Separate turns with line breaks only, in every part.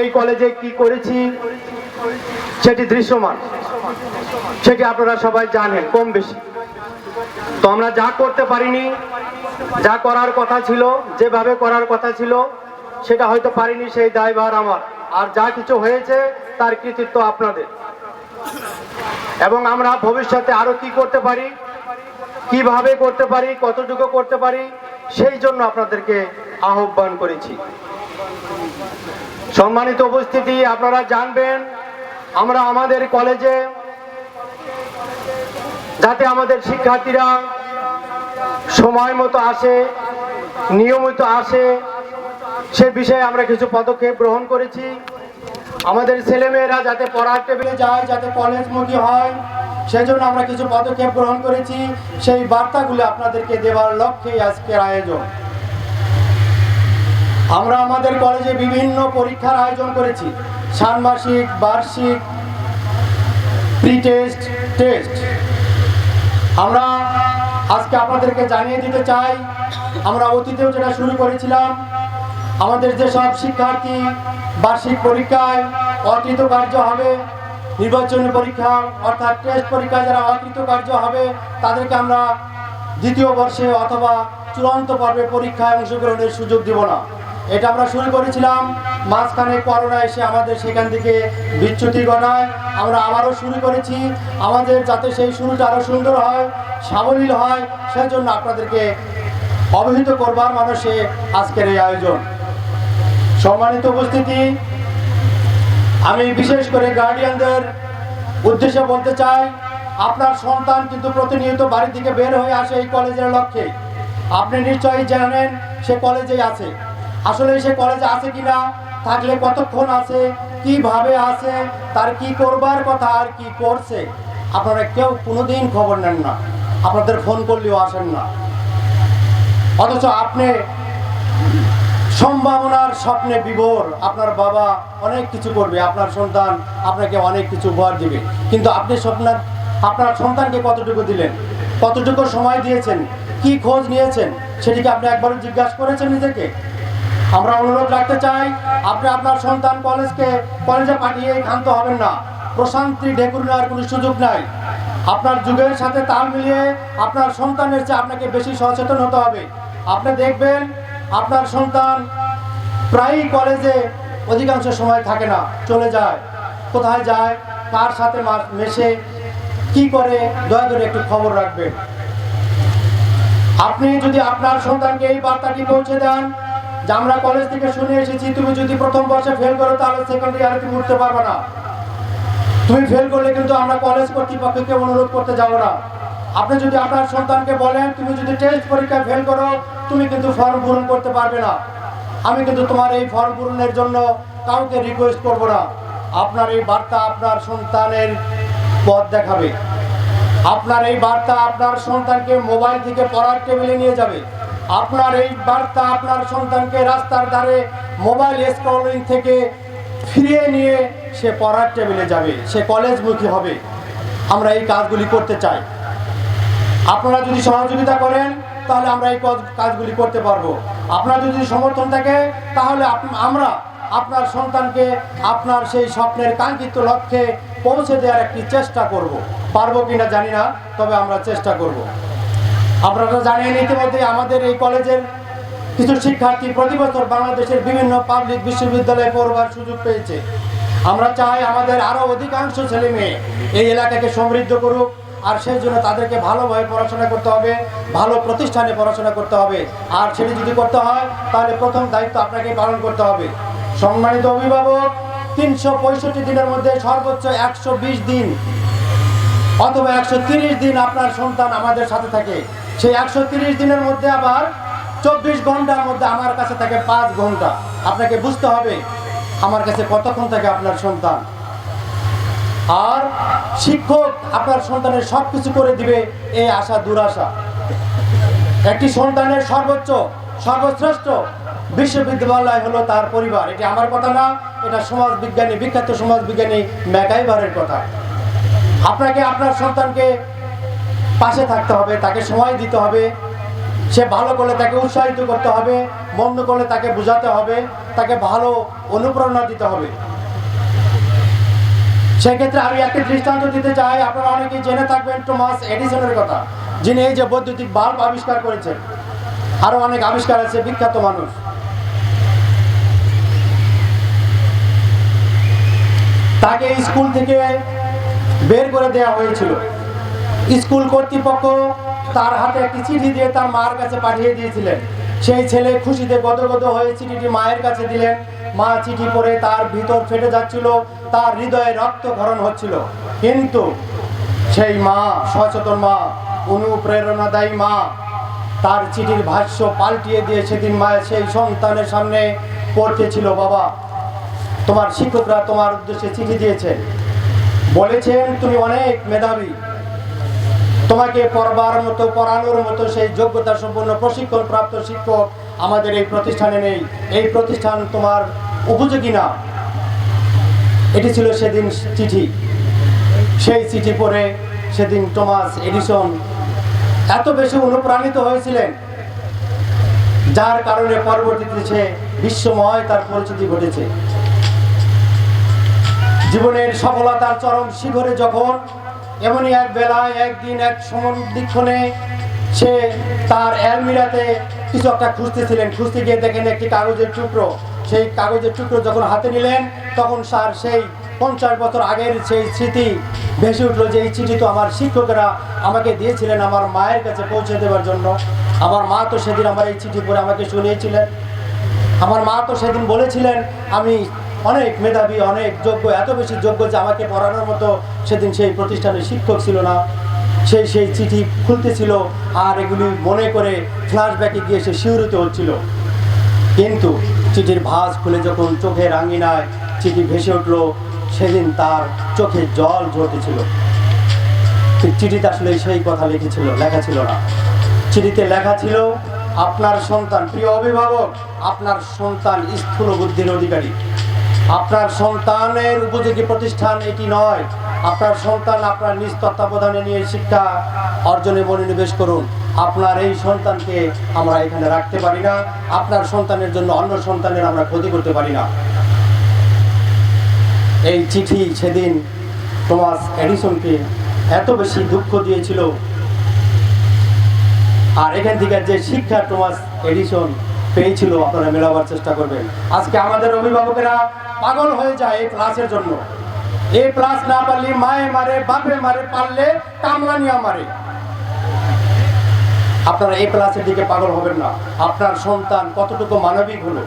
এই কলেজে কি করেছি? সেটি দৃশ্যমান। সেটি আপনারা সবাই জানেন, কম বেশি। তো আমরা যা করতে পারিনি, যা করার কথা ছিল, যেভাবে করার কথা ছিল, সেটা হয়তো পারিনি সেই দায়ভার আমার। আর যা কিছু হয়েছে, তার কৃতিত্ব আপনাদের। এবং আমরা ভবিষ্যতে আরও কি করতে পারি, কীভাবে করতে পারি, কতটুকু করতে পারি, সেই জন্য আপনাদেরকে আহ্বান করেছি। সম্মানিত উপস্থিতি, আপনারা জানবেন, আমরা আমাদের কলেজে যাতে আমাদের শিক্ষার্থীরা সময় মতো আসে, নিয়মিত আসে, সে বিষয়ে আমরা কিছু পদক্ষেপ গ্রহণ করেছি। আমাদের ছেলেমেয়েরা যাতে পড়ার টেবিলে যায়, যাতে কলেজমুখী হয়, সেজন্য আমরা কিছু পদক্ষেপ গ্রহণ করেছি। সেই বার্তাগুলো আপনাদেরকে দেওয়ার লক্ষ্যেই আজকের আয়োজন। আমরা আমাদের কলেজে বিভিন্ন পরীক্ষার আয়োজন করেছি। ষান্মাসিক, বার্ষিক প্রি টেস্ট টেস্ট আমরা আজকে আপনাদেরকে জানিয়ে দিতে চাই, আমরা অতীতেও যেটা শুরু করেছিলাম, আমাদের যেসব শিক্ষার্থী বার্ষিক পরীক্ষায় অকৃতকার্য হবে, নির্বাচনী পরীক্ষা অর্থাৎ টেস্ট পরীক্ষায় যারা অকৃতকার্য হবে, তাদেরকে আমরা দ্বিতীয় বর্ষে অথবা চূড়ান্ত পর্বে পরীক্ষায় অংশগ্রহণের সুযোগ দিব না। এটা আমরা শুরু করেছিলাম, মাঝখানে করোনা এসে আমাদের সেখান থেকে বিচ্যুতি ঘটায়। আমরা আবারও শুরু করেছি, আমাদের যাতে সেই শুরুটা আরও সুন্দর হয়, সাবলীল হয়, সেজন্য আপনাদেরকে অবহিত করবার মানুষে আজকের এই আয়োজন। সম্মানিত উপস্থিতি, আমি বিশেষ করে গার্ডিয়ানদের উদ্দেশ্যে বলতে চাই, আপনার সন্তান কিন্তু প্রতিনিয়ত বাড়ি থেকে বের হয়ে আসে এই কলেজের লক্ষ্যে। আপনি নিশ্চয়ই জানেন সে কলেজেই আছে। আসলে সে কলেজে আছে কিনা, থাকলে কতক্ষণ আছে, কীভাবে আছে, তার কি করবার কথা আর কি করছে, আপনারা কেউ কোনোদিন খবর নেন না। আপনাদের ফোন করলেও আসেন না। অথচ আপনি সম্ভাবনার স্বপ্নে বিভোর, আপনার বাবা অনেক কিছু করবে, আপনার সন্তান আপনাকে অনেক কিছু উপহার দিবে। কিন্তু আপনি স্বপ্নার, আপনার সন্তানকে কতটুকু দিলেন? কতটুকু সময় দিয়েছেন? কি খোঁজ নিয়েছেন? সেটিকে আপনি একবারও জিজ্ঞাসা করেছেন নিজেকে? আমরা অনুরোধ রাখতে চাই, আপনি আপনার সন্তান কলেজকে, কলেজে পাঠিয়ে ক্ষান্ত হবেন না। প্রশান্তি ঢেকুর নেওয়ার কোনো সুযোগ নাই। আপনার যুগের সাথে তাল মিলিয়ে আপনার সন্তানের চেয়ে আপনাকে বেশি সচেতন হতে হবে। আপনি দেখবেন, আপনার সন্তান প্রায়ই কলেজে অধিকাংশ সময় থাকে না, চলে যায়। কোথায় যায়, কার সাথে মেশে, কি করে, দয়া করে একটু খবর রাখবেন। আপনি যদি আপনার সন্তানকে এই বার্তাটি পৌঁছে দেন যে আমরা কলেজ থেকে শুনে এসেছি, তুমি যদি প্রথম বর্ষে ফেল করো, তাহলে সেকেন্ড ইয়ারে তুমি উঠতে পারবে না। তুমি ফেল করলে কিন্তু আমরা কলেজ কর্তৃপক্ষকে অনুরোধ করতে যাব না। আপনি যদি আপনার সন্তানকে বলেন, তুমি যদি টেস্ট পরীক্ষায় ফেল করো, তুমি কিন্তু ফর্ম পূরণ করতে পারবে না। আমি কিন্তু তোমার এই ফর্ম পূরণের জন্য কাউকে রিকোয়েস্ট করব না। আপনার এই বার্তা আপনার সন্তানের পথ দেখাবে। আপনার এই বার্তা আপনার সন্তানকে মোবাইল থেকে পড়ার টেবিলে নিয়ে যাবে। আপনার এই বার্তা আপনার সন্তানকে রাস্তার ধারে মোবাইল স্ক্রলিং থেকে ফিরিয়ে নিয়ে সে পড়ার টেবিলে যাবে, সে কলেজমুখী হবে। আমরা এই কাজগুলি করতে চাই। আপনারা যদি সহযোগিতা করেন, তাহলে আমরা এই কাজগুলি করতে পারব। আপনার যদি সমর্থন থাকে, তাহলে আমরা আপনার সন্তানকে আপনার সেই স্বপ্নের কাঙ্ক্ষিত লক্ষ্যে পৌঁছে দেওয়ার একটি চেষ্টা করব। পারব কিনা জানি না, তবে আমরা চেষ্টা করব। আপনারা জানেন ইতিমধ্যে আমাদের এই কলেজের কিছু শিক্ষার্থী প্রতি বছর বাংলাদেশের বিভিন্ন পাবলিক বিশ্ববিদ্যালয়ে পড়বার সুযোগ পেয়েছে। আমরা চাই আমাদের আরও অধিকাংশ ছেলে মেয়ে এই এলাকাকে সমৃদ্ধ করুক, আর সেই জন্য তাদেরকে ভালোভাবে পড়াশোনা করতে হবে, ভালো প্রতিষ্ঠানে পড়াশোনা করতে হবে। আর সেটি যদি করতে হয়, তাহলে প্রথম দায়িত্ব আপনাকে পালন করতে হবে। সম্মানিত অভিভাবক, তিনশো পঁয়ষট্টি দিনের মধ্যে সর্বোচ্চ একশো বিশ দিন অথবা একশো দিন আপনার সন্তান আমাদের সাথে থাকে। সেই একশো দিনের মধ্যে আবার চব্বিশ ঘণ্টার মধ্যে আমার কাছে থাকে পাঁচ ঘণ্টা। আপনাকে বুঝতে হবে, আমার কাছে কতক্ষণ থাকে আপনার সন্তান? আর শিক্ষক আপনার সন্তানের সব কিছু করে দিবে এই আশা, দুরাশা। একটি সন্তানের সর্বোচ্চ, সর্বশ্রেষ্ঠ বিশ্ববিদ্যালয় হলো তার পরিবার। এটি আমার কথা না, এটা সমাজ বিজ্ঞানী বিখ্যাত সমাজ বিজ্ঞানী ম্যাকাইভারের কথা। আপনাকে আপনার সন্তানকে পাশে থাকতে হবে, তাকে সময় দিতে হবে। সে ভালো করলে তাকে উৎসাহিত করতে হবে, মন্দ করলে তাকে বোঝাতে হবে, তাকে ভালো অনুপ্রেরণা দিতে হবে। সেক্ষেত্রে আমি একটি দৃষ্টান্ত দিতে চাই, আপনারা অনেকেই জেনে থাকবেন টমাস এডিসনের কথা, যিনি এই যে বৈদ্যুতিক বাল্ব আবিষ্কার করেছেন। আরও অনেক আবিষ্কার আছে, বিখ্যাত মানুষ। তাকে স্কুল থেকে বের করে দেওয়া হয়েছিল। স্কুল কর্তৃপক্ষ তার হাতে একটি চিঠি দিয়ে তার মার কাছে পাঠিয়ে দিয়েছিলেন। সেই ছেলে খুশিতে গদগদ হয়ে চিঠিটি মায়ের কাছে দিলেন। মা চিঠি পড়ে তার ভিতর ফেটে যাচ্ছিল, তার হৃদয়ে রক্তক্ষরণ হচ্ছিল। কিন্তু সেই মা, সচেতন মা, অনুপ্রেরণাদায়ী মা, তার চিঠির ভাষ্য পাল্টিয়ে দিয়ে সেদিন মায়ের সেই সন্তানের সামনে পড়তেছিল বাবা, তোমার শিক্ষকরা তোমার উদ্দেশ্যে চিঠি দিয়েছে বলেছেন, তুমি অনেক মেধাবী। তোমাকে পড়বার মতো, পড়ানোর মতো সেই যোগ্যতা সম্পন্ন প্রশিক্ষণ প্রাপ্ত শিক্ষক আমাদের এই প্রতিষ্ঠানে নেই। এই প্রতিষ্ঠান তোমার উপযোগী না। এটি ছিল সেদিন চিঠি। সেই চিঠি পড়ে সেদিন টমাস এডিসন এত বেশি অনুপ্রাণিত হয়েছিলেন, যার কারণে পরবর্তীতে সে বিশ্বময় তার পরিচিতি ঘটেছে। জীবনের সফলতার চরম শিখরে যখন এমনই এক বেলায় একদিন এক সমদিক্ষণে সে তার অ্যালমিরাতে কিছু একটা খুঁজতেছিলেন। খুঁজতে গিয়ে দেখেন একটি কাগজের টুকরো। সেই কাগজের টুকরো যখন হাতে নিলেন, তখন স্যার সেই পঞ্চাশ বছর আগের সেই স্মৃতি ভেসে উঠল যে এই চিঠি তো আমার শিক্ষকেরা আমাকে দিয়েছিলেন আমার মায়ের কাছে পৌঁছে দেওয়ার জন্য। আমার মা তো সেদিন আমার এই চিঠি পড়ে আমাকে শুনিয়েছিলেন। আমার মা তো সেদিন বলেছিলেন, আমি অনেক মেধাবী, অনেক যোগ্য, এত বেশি যোগ্য যে আমাকে পড়ানোর মতো সেদিন সেই প্রতিষ্ঠানের শিক্ষক ছিল না। সেই সেই চিঠি খুলতেছিল আর এগুলি মনে করে ফ্ল্যাশব্যাকে গিয়ে সে শিউরিত হচ্ছিল। কিন্তু চিঠির ভাঁজ খুলে যখন চোখের আঙ্গিনায় চিঠি ভেসে উঠল, সেদিন তার চোখে জল ঝরতেছিল। চিঠিতে আসলে সেই কথা লিখেছিল, লেখা ছিল না। চিঠিতে লেখা ছিল, আপনার সন্তান প্রিয় অভিভাবক, আপনার সন্তান স্থূল বুদ্ধির অধিকারী। আপনার সন্তানের উপযোগী প্রতিষ্ঠান এটি নয়। আপনার সন্তান আপনার নিজ তত্ত্বাবধানে নিয়ে শিক্ষা অর্জনে মনোনিবেশ করুন। আপনার এই সন্তানকে আমরা এখানে রাখতে পারি না। আপনার সন্তানের জন্য অন্য সন্তানের আমরা ক্ষতি করতে পারি না। এই চিঠি সেদিন টমাস এডিসনকে এত বেশি দুঃখ দিয়েছিল। আর এখান থেকে যে শিক্ষা টমাস এডিসন পেয়েছিল, আপনারা মেলাবার চেষ্টা করবেন। আজকে আমাদের অভিভাবকেরা পাগল হয়ে যায় এই ক্লাসের জন্য। এই ক্লাস না পারলে মায়ে মারে, বাপে মারে, পারলে কামরানিয়া মারে। আপনারা এই ক্লাসের দিকে পাগল হবেন না। আপনার সন্তান কতটুকু মানবিক হলো,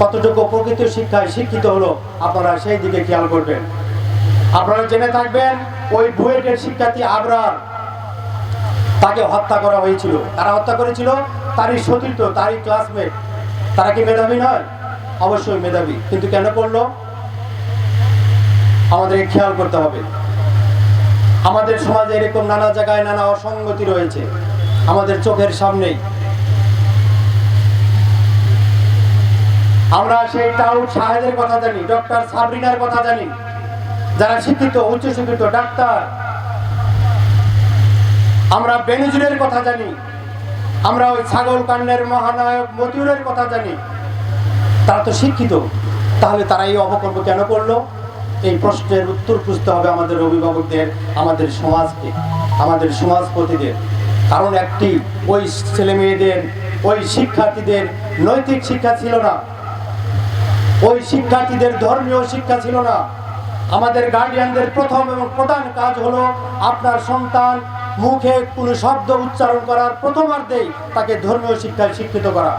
কতটুকু প্রকৃত শিক্ষায় শিক্ষিত হলো, আপনারা সেই দিকে খেয়াল করবেন। আপনারা জেনে থাকবেন, ওই বুয়েটের শিক্ষার্থী আবরার, তাকে হত্যা করা হয়েছিল। তারা হত্যা করেছিল তারই সতীর্থ, তারই ক্লাসমেট তারা কি মেধাবী নয়? অবশ্যই মেধাবী। কিন্তু কেন করল? আমাদেরকে খেয়াল করতে হবে। আমাদের সমাজে এরকম নানা জায়গায় নানা অসঙ্গতি রয়েছে। আমাদের চোখের সামনেই আমরা সেই টাউট সাহেদের কথা জানি, ডক্টর সাবরিনার কথা জানি। যারা শিক্ষিত, উচ্চ শিক্ষিত, ডাক্তার। আমরা বেনজিরের কথা জানি। আমরা ওই ছাগল কান্ডের মহানায়ক মতিউরের কথা জানি। তারা তো শিক্ষিত। তাহলে তারা এই অপকর্ম কেন করল? এই প্রশ্নের উত্তর খুঁজতে হবে আমাদের অভিভাবকদের, আমাদের সমাজকে, আমাদের সমাজপতিদের। কারণ একটি, ওই ছেলে মেয়েদের, ওই শিক্ষার্থীদের নৈতিক শিক্ষা ছিল না। ওই শিক্ষার্থীদের ধর্মীয় শিক্ষা ছিল না। আমাদের গার্ডিয়ানদের প্রথম এবং প্রধান কাজ হলো আপনার সন্তান মুখে কোনো শব্দ উচ্চারণ করার প্রথমার্ধেই তাকে ধর্মীয় শিক্ষায় শিক্ষিত করা।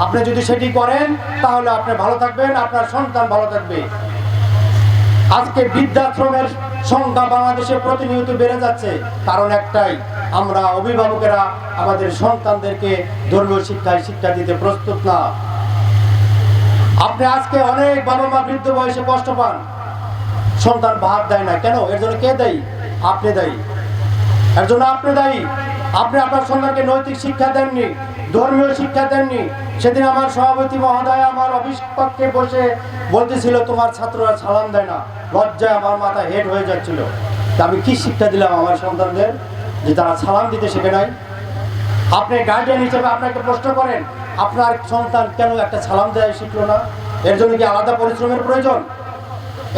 আপনি যদি সেটি করেন, তাহলে আপনি ভালো থাকবেন, আপনার সন্তান ভালো থাকবে। আজকে বৃদ্ধাশ্রমের সংখ্যা বাংলাদেশে প্রতিনিয়ত বেড়ে যাচ্ছে। কারণ একটাই, আমরা অভিভাবকেরা আমাদের সন্তানদেরকে ধর্মীয় শিক্ষায় শিক্ষা দিতে প্রস্তুত না। আপনি আজকে অনেক বাবা মা বৃদ্ধ বয়সে কষ্ট পান। সন্তান ভাত দেয় না। কেন? এর জন্য কে দেয়? আপনি দায়ী। এর জন্য আপনি দায়ী। আপনি আপনার সন্তানকে নৈতিক শিক্ষা দেননি, ধর্মীয় শিক্ষা দেননি সেদিন আমার সভাপতি মহোদয় আমার অফিস কক্ষে বসে বলতেছিল, তোমার ছাত্ররা সালাম দেয় না। লজ্জায় আমার মাথা হেড হয়ে যাচ্ছিল। তা আমি কি শিক্ষা দিলাম আমার সন্তানদের? যে তারা সালাম দিতে শেখে নাই। আপনি গার্ডিয়ান হিসেবে আপনাকে প্রশ্ন করেন, আপনার সন্তান কেন একটা সালাম দেয় শিখলো না? এর জন্য কি আলাদা পরিশ্রমের প্রয়োজন?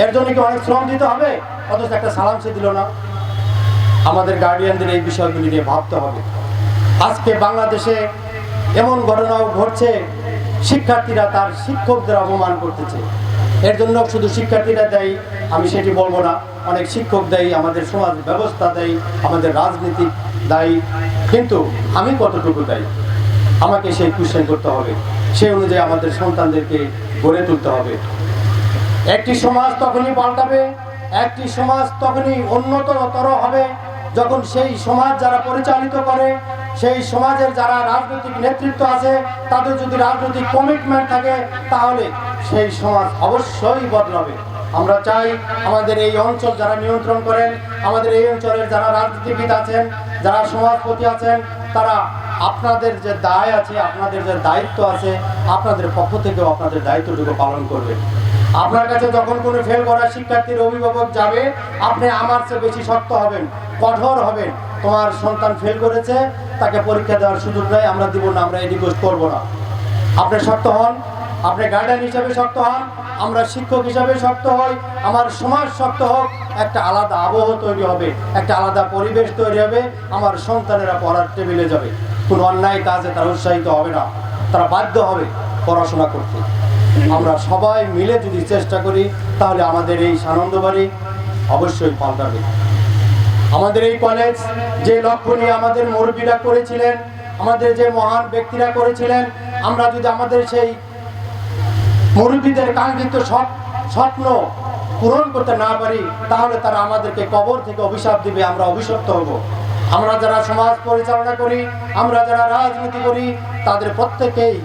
এর জন্য কি অনেক শ্রম দিতে হবে? অথচ একটা সালাম সে দিল না। আমাদের গার্ডিয়ানদের এই বিষয়গুলি নিয়ে ভাবতে হবে। আজকে বাংলাদেশে এমন ঘটনাও ঘটছে, শিক্ষার্থীরা তার শিক্ষকদের অপমান করতেছে। এর জন্য শুধু শিক্ষার্থীরা দেয়, আমি সেটি বলব না, অনেক শিক্ষক দেয়, আমাদের সমাজ ব্যবস্থা দেয়, আমাদের রাজনীতি দায়ী, কিন্তু আমি কতটুকু দায়ী? আমাকে সেই কোশ্চেন করতে হবে। সেই অনুযায়ী আমাদের সন্তানদেরকে গড়ে তুলতে হবে। একটি সমাজ তখনই পাল্টাবে, একটি সমাজ তখনই উন্নততর হবে, যখন সেই সমাজ যারা পরিচালিত করে সেই সমাজের যারা রাজনৈতিক নেতৃত্ব আছে, তাদের যদি রাজনৈতিক কমিটমেন্ট থাকে, তাহলে সেই সমাজ অবশ্যই বদলাবে। আমরা চাই আমাদের এই অঞ্চল যারা নিয়ন্ত্রণ করেন, আমাদের এই অঞ্চলের যারা রাজনীতিবিদ আছেন, যারা সমাজপতি আছেন, তারা আপনাদের যে দায় আছে, আপনাদের যে দায়িত্ব আছে, আপনাদের পক্ষ থেকেও আপনাদের দায়িত্বটুকু পালন করবেন আপনার কাছে যখন কোনো ফেল করা শিক্ষার্থীর অভিভাবক যাবে, আপনি আমার চেয়ে বেশি শক্ত হবেন, কঠোর হবেন। তোমার সন্তান ফেল করেছে, তাকে পরীক্ষা দেওয়ার সুযোগ নেই, আমরা দিব না, আমরা এডিকোজ করব না। আপনি শক্ত হন, আপনি গার্ডিয়ান হিসাবে শক্ত হন, আমরা শিক্ষক হিসাবে শক্ত হই, আমার সমাজ শক্ত হোক, একটা আলাদা আবহ তৈরি হবে, একটা আলাদা পরিবেশ তৈরি হবে, আমার সন্তানেরা পড়ার টেবিলে যাবে। কোনো অন্যায় কাজে তারা উৎসাহিত হবে না, তারা বাধ্য হবে পড়াশোনা করতে। আমরা সবাই মিলে যদি চেষ্টা করি, তাহলে আমাদের এই সানন্দবাড়ি অবশ্যই পাল্টাবে। আমাদের এই কলেজ যে লক্ষ্য নিয়ে আমাদের মুরব্বীরা করেছিলেন, আমাদের যে মহান ব্যক্তিরা করেছিলেন, আমরা যদি আমাদের সেই মুরব্বীদের কাঙ্ক্ষিত স্বপ- স্বপ্ন পূরণ করতে না পারি, তাহলে তারা আমাদেরকে কবর থেকে অভিশাপ দিবে, আমরা অভিশপ্ত হব। আমরা যারা সমাজ পরিচালনা করি, আমরা যারা রাজনীতি করি, তাদের প্রত্যেকেই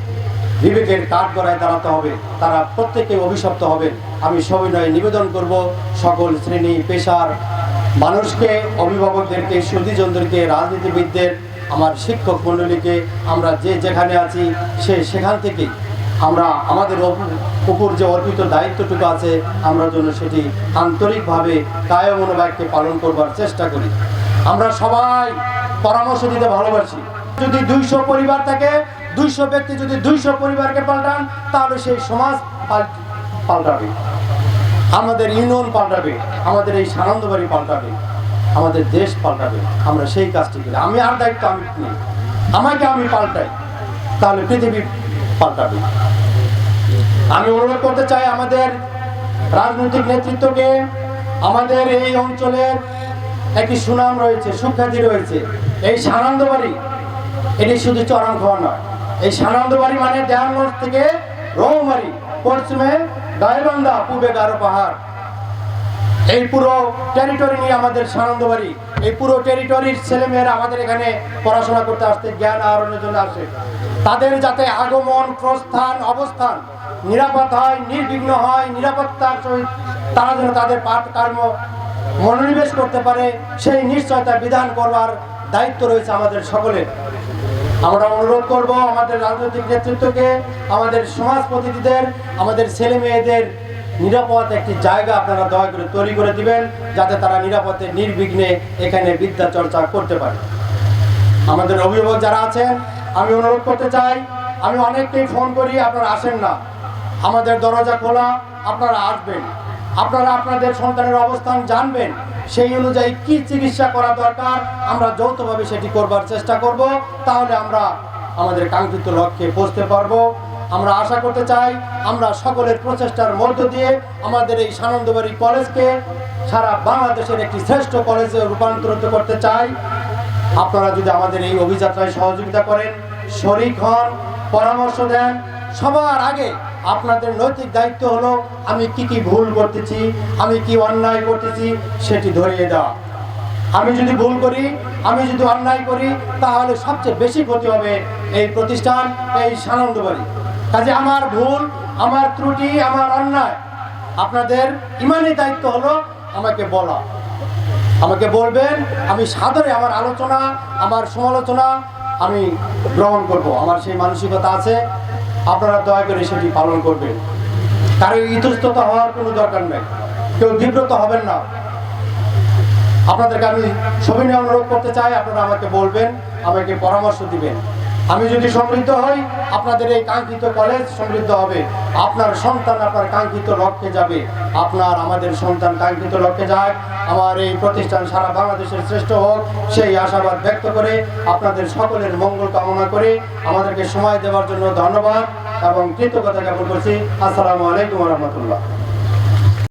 বিবেকের কাঠ গড়ায় দাঁড়াতে হবে, তারা প্রত্যেকেই অভিশপ্ত হবেন। আমি সবিনয় নিবেদন করব, সকল শ্রেণি, পেশার মানুষকে, অভিভাবকদেরকে সুদীজনদেরকে রাজনীতিবিদদের, আমার শিক্ষক মণ্ডলীকে আমরা যে যেখানে আছি, সে সেখান থেকে আমরা আমাদের উপর যে অর্পিত দায়িত্বটুকু আছে, আমরা যেন সেটি আন্তরিকভাবে কায় মনোবাক্যে পালন করবার চেষ্টা করি। আমরা সবাই পরামর্শ দিতে ভালোবাসি। যদি দুইশো পরিবার থাকে, দুইশো ব্যক্তি যদি দুইশো পরিবারকে পাল্টান, তাহলে সেই সমাজ পাল- পাল্টাবে। আমাদের ইউনিয়ন পাল্টাবে, আমাদের এই সানন্দবাড়ি পাল্টাবে, আমাদের দেশ পাল্টাবে, আমরা সেই কাজটি করি। আমি আর দায়িত্ব আমি নিই। আমাকে আমি পাল্টাই, তাহলে পৃথিবী পাল্টাবে। আমি অনুরোধ করতে চাই আমাদের রাজনৈতিক নেতৃত্বকে, আমাদের এই অঞ্চলের একটি সুনাম রয়েছে, সুখ্যাতি রয়েছে। এই সানন্দবাড়ি, এটি শুধু চরম খাওয়া নয়। এই সানন্দবাড়ি মানে দেয়ানগঞ্জ থেকে রৌমারি পশ্চিমে গাইবান্ধা পূবে গারো পাহাড়। এই পুরো টেরিটরি নিয়ে আমাদের সানন্দবাড়ি এই পুরো টেরিটরির ছেলেমেয়েরা আমাদের এখানে পড়াশোনা করতে আসতে জ্ঞান আহরণের জন্য আসে তাদের যাতে আগমন, প্রস্থান, অবস্থান নিরাপদ হয়, নির্বিঘ্ন হয়, নিরাপত্তার সহিত তারা যেন তাদের পাঠ কর্ম মনোনিবেশ করতে পারে, সেই নিশ্চয়তা বিধান করবার দায়িত্ব রয়েছে আমাদের সকলের। আমরা অনুরোধ করব আমাদের রাজনৈতিক নেতৃত্বকে, আমাদের সমাজ প্রতিনিধিদের, আমাদের ছেলে মেয়েদের নিরাপদ একটি জায়গা আপনারা দয়া করে তৈরি করে দিবেন, যাতে তারা নিরাপদে, নির্বিঘ্নে এখানে বিদ্যা চর্চা করতে পারে। আমাদের অভিভাবক যারা আছেন, আমি অনুরোধ করতে চাই, আমি অনেককেই ফোন করি, আপনারা আসেন না। আমাদের দরজা খোলা, আপনারা আসবেন। আপনারা আপনাদের সন্তানের অবস্থান জানবেন। সেই অনুযায়ী কি চিকিৎসা করা দরকার, আমরা যৌথভাবে সেটি করবার চেষ্টা করব, তাহলে আমরা আমাদের কাঙ্ক্ষিত লক্ষ্যে পৌঁছতে পারব। আমরা আশা করতে চাই, আমরা সকলের প্রচেষ্টার মধ্য দিয়ে আমাদের এই সানন্দবাড়ি কলেজকে সারা বাংলাদেশের একটি শ্রেষ্ঠ কলেজে রূপান্তরিত করতে চাই। আপনারা যদি আমাদের এই অভিযাত্রায় সহযোগিতা করেন, শরিক হন, পরামর্শ দেন, সবার আগে আপনাদের নৈতিক দায়িত্ব হলো, আমি কি কি ভুল করতেছি, আমি কি অন্যায় করতেছি, সেটি ধরিয়ে দেওয়া। আমি যদি ভুল করি, আমি যদি অন্যায় করি, তাহলে সবচেয়ে বেশি ক্ষতি হবে এই প্রতিষ্ঠান, এই সানন্দবাড়ি। কাজে আমার ভুল, আমার ত্রুটি, আমার অন্যায়, আপনাদের ইমানই দায়িত্ব হলো আমাকে বলা। আমাকে বলবেন, আমি সাদরে আমার আলোচনা, আমার সমালোচনা আমি গ্রহণ করব। আমার সেই মানসিকতা আছে আপনারা দয়া করে সেটি পালন করবেন। কারও ইতস্ততা হওয়ার কোনো দরকার নেই। কেউ বিব্রত হবেন না। আপনাদেরকে আমি সবিনয় অনুরোধ করতে চাই, আপনারা আমাকে বলবেন, আমাকে পরামর্শ দিবেন। আমি যদি সমৃদ্ধ হই, আপনাদের এই কাঙ্ক্ষিত কলেজ সমৃদ্ধ হবে। আপনার সন্তান আপনার কাঙ্ক্ষিত লক্ষ্যে যাবে। আপনার, আমাদের সন্তান কাঙ্ক্ষিত লক্ষ্যে যাক। আমার এই প্রতিষ্ঠান সারা বাংলাদেশের শ্রেষ্ঠ হোক, সেই আশাবাদ ব্যক্ত করে আপনাদের সকলের মঙ্গল কামনা করে আমাদেরকে সময় দেওয়ার জন্য ধন্যবাদ এবং কৃতজ্ঞতা জ্ঞাপন করছি। আসসালামু আলাইকুম রহমতুল্লাহ।